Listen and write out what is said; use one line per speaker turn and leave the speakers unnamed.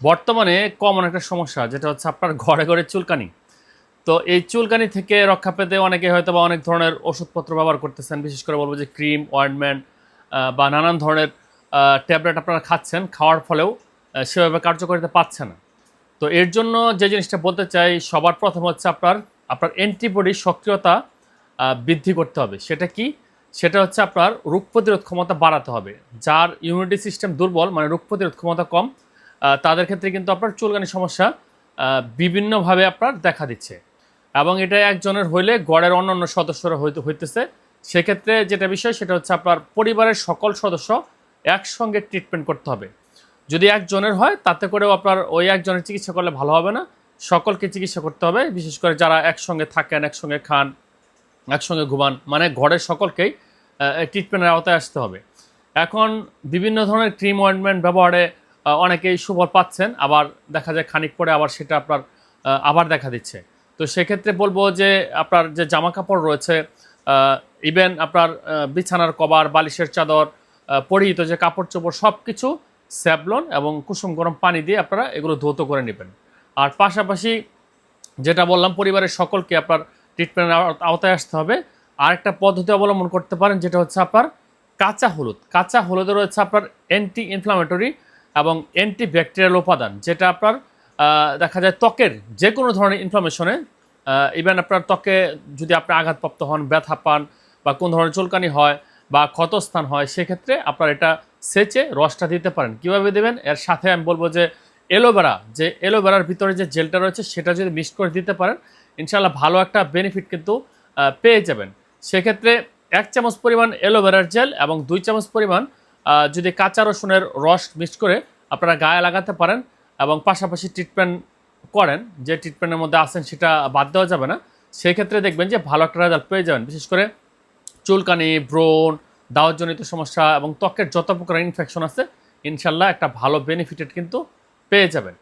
বর্তমানে কমন একটা সমস্যা, যেটা হচ্ছে আপনার ঘরে ঘরে চুলকানি। তো এই চুলকানি থেকে রক্ষা পেতে অনেকে হয়তো বা অনেক ধরনের ওষুধপত্র ব্যবহার করতেছেন। বিশেষ করে বলব যে ক্রিম, অয়েন্টমেন্ট বা নানান ধরনের ট্যাবলেট আপনারা খাচ্ছেন, খাওয়ার ফলেও সেভাবে কার্যকারিতা পাচ্ছে না। তো এর জন্য যে জিনিসটা বলতে চাই, সবার প্রথম হচ্ছে আপনার আপনার অ্যান্টিবডির সক্রিয়তা বৃদ্ধি করতে হবে। সেটা কি? সেটা হচ্ছে আপনার রোগ প্রতিরোধ ক্ষমতা বাড়াতে হবে। যার ইমিউনিটি সিস্টেম দুর্বল মানে রোগ প্রতিরোধ ক্ষমতা কম তাদের ক্ষেত্রে কিন্তু আপনার চুলকানি সমস্যা বিভিন্নভাবে আপনার দেখা দিচ্ছে। এবং এটা একজনের হইলে গড়ের অন্যান্য সদস্যরা হইতে হইতেছে। সেক্ষেত্রে যেটা বিষয়, সেটা হচ্ছে আপনার পরিবারের সকল সদস্য একসঙ্গে ট্রিটমেন্ট করতে হবে। যদি একজনের হয়, তাতে করেও আপনার ওই একজনের চিকিৎসা করলে ভালো হবে না। সকলকে চিকিৎসা করতে হবে, বিশেষ করে যারা একসঙ্গে থাকেন, একসঙ্গে খান, একসঙ্গে ঘুমান মানে ঘরের সকলকেই ট্রিটমেন্টের আওতায় আসতে হবে। এখন বিভিন্ন ধরনের ক্রিম অয়েন্টমেন্ট ব্যবহারে অনেকেই সুফল পাচ্ছেন, আবার দেখা যায় খানিক পরে আবার সেটা আপনার আবার দেখা দিচ্ছে। তো সেক্ষেত্রে বলব যে আপনার যে জামা কাপড় রয়েছে ইভেন আপনার বিছানার কভার, বালিশের চাদর পরিহিত যে কাপড় চোপড় সব কিছু স্যাবলন এবং কুসুম গরম পানি দিয়ে আপনারা এগুলো ধৌত করে নেবেন। আর পাশাপাশি যেটা বললাম, পরিবারের সকলকে আপনার ট্রিটমেন্টের আওতায় আসতে হবে। আর একটা পদ্ধতি অবলম্বন করতে পারেন, যেটা হচ্ছে আপনার কাঁচা হলুদ। কাঁচা হলুদে রয়েছে আপনার অ্যান্টি ইনফ্লামেটরি এবং অ্যান্টি ব্যাকটেরিয়াল উপাদান, যেটা আপনার দেখা যায় ত্বকের যে কোনো ধরনের ইনফ্লামেশনে ইভেন আপনার ত্বকে যদি আপনি আঘাতপ্রাপ্ত হন, ব্যথা পান বা কোন ধরনের চুলকানি হয় বা ক্ষতস্থান হয়, সেক্ষেত্রে আপনার এটা সেচে রসটা দিতে পারেন। কীভাবে দেবেন? এর সাথে আমি বলব যে এলোভেরা যে এলোভেরার ভিতরে যে জেলটা রয়েছে, সেটা যদি মিক্স করে দিতে পারেন ইনশাল্লাহ ভালো একটা বেনিফিট কিন্তু পেয়ে যাবেন। সেক্ষেত্রে এক চামচ পরিমাণ এলোভেরার জেল এবং দুই চামচ পরিমাণ যদি কাঁচা রসুনের রস মিক্স করে আপনারা গায়ে লাগাতে পারেন এবং পাশাপাশি ট্রিটমেন্ট করেন, যে ট্রিটমেন্টের মধ্যে আসেন সেটা বাদ দেওয়া যাবে না। সেক্ষেত্রে দেখবেন যে ভালো একটা রেজাল্ট পেয়ে যাবেন। বিশেষ করে চুলকানি, ব্রণ, দাওয়াতজনিত সমস্যা এবং ত্বকের যত প্রকার ইনফেকশন আছে, ইনশাল্লাহ একটা ভালো বেনিফিটেড কিন্তু পেয়ে যাবেন।